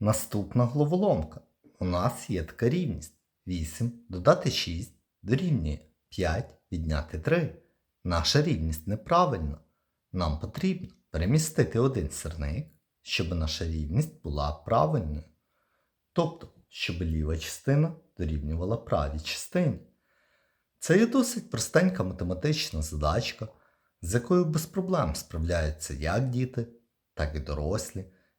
Наступна головоломка. У нас є така рівність. 8 додати 6 дорівнює 5 відняти 3. Наша рівність неправильна. Нам потрібно перемістити один сірник, щоб наша рівність була правильною. Тобто, щоб ліва частина дорівнювала правій частині. Це є досить простенька математична задачка, з якою без проблем справляються як діти, так і дорослі.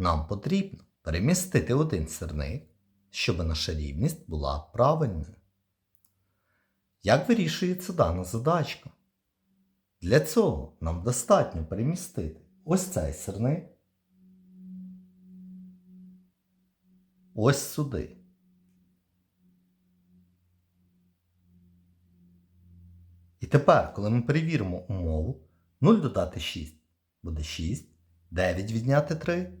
Нам потрібно перемістити один сирник, щоб наша рівність була правильною. Як вирішується дана задачка? Для цього нам достатньо перемістити ось цей сирник ось сюди. І тепер, коли ми перевіримо умову, 0 додати 6 буде 6, 9 відняти 3